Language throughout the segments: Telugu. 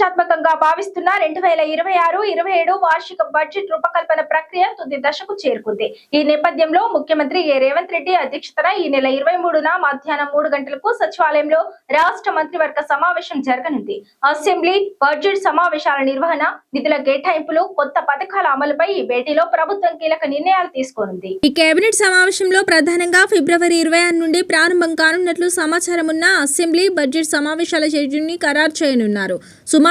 ప్రతిష్టాత్మకంగా భావిస్తున్న రెండు వేల ఇరవై ఆరు ఇరవై ఏడు వార్షిక బడ్జెట్ రూపకల్పన ప్రక్రియ తుది దశకు చేరుకుంది. ఈ నేపథ్యంలో ముఖ్యమంత్రి ఏ. రేవంత్ రెడ్డి అధ్యక్షతన ఈ నెల ఇరవై మూడున మధ్యాహ్నం మూడు గంటలకు సచివాలయంలో రాష్ట్ర మంత్రివర్గ సమావేశం జరగనుంది. అసెంబ్లీ బడ్జెట్ సమావేశాల నిర్వహణ నిధుల కేటాయింపులు కొత్త పథకాల అమలుపై ఈ భేటీలో ప్రభుత్వం కీలక నిర్ణయాలు తీసుకోనుంది. ఈ కేబినెట్ సమావేశంలో ప్రధానంగా ఫిబ్రవరి ఇరవై ఆరు నుండి ప్రారంభం కానున్నట్లు సమాచారం ఉన్న అసెంబ్లీ బడ్జెట్ సమావేశాల షెడ్యూల్ని ఖరారు చేయనున్నారు. సుమారు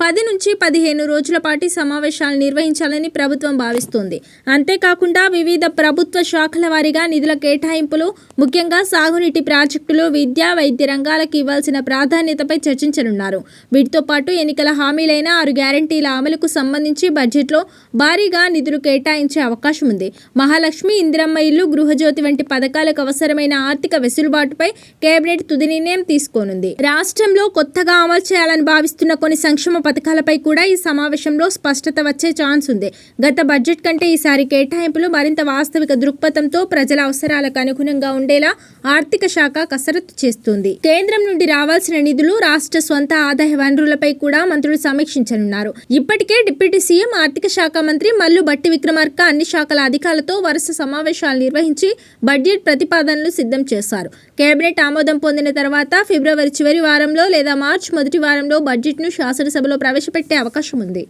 పది నుంచి పదిహేను రోజుల పాటు సమావేశాలు నిర్వహించాలని ప్రభుత్వం భావిస్తోంది. అంతేకాకుండా వివిధ ప్రభుత్వ శాఖల వారీగా నిధుల కేటాయింపులు ముఖ్యంగా సాగునీటి ప్రాజెక్టులు విద్యా వైద్య రంగాలకు ఇవ్వాల్సిన ప్రాధాన్యతపై చర్చించనున్నారు. వీటితో పాటు ఎన్నికల హామీలైన ఆరు గ్యారంటీల అమలుకు సంబంధించి బడ్జెట్లో భారీగా నిధులు కేటాయించే అవకాశం ఉంది. మహాలక్ష్మి ఇందిరమ్మ ఇల్లు గృహజ్యోతి వంటి పథకాలకు అవసరమైన ఆర్థిక వెసులుబాటుపై కేబినెట్ తుది నిర్ణయం తీసుకోనుంది. రాష్ట్రంలో కొత్తగా అమలు చేయాలని భావిస్తున్న కొన్ని సంక్షేమ పథకాలపై కూడా ఈ సమావేశంలో స్పష్టత వచ్చే ఛాన్స్ ఉంది. గత బడ్జెట్ కంటే ఈసారి కేటాయింపులు మరింత వాస్తవిక దృక్పథంతో ప్రజల అవసరాలకు అనుగుణంగా ఉండేలా ఆర్థిక శాఖ కసరత్తు చేస్తుంది. కేంద్రం నుండి రావాల్సిన నిధులు రాష్ట్ర స్వంత ఆదాయ వనరులపై కూడా మంత్రులు సమీక్షించనున్నారు. ఇప్పటికే డిప్యూటీ సీఎం ఆర్థిక శాఖ మంత్రి మల్లు బట్టి విక్రమార్క అన్ని శాఖల అధికారులతో వరుస సమావేశాలు నిర్వహించి బడ్జెట్ ప్రతిపాదనలు సిద్ధం చేశారు. కేబినెట్ ఆమోదం పొందిన తర్వాత ఫిబ్రవరి చివరి వారంలో లేదా మార్చి మొదటి వారంలో బడ్జెట్ను శాసనసభలో ప్రవేశపెట్టే అవకాశం ఉంది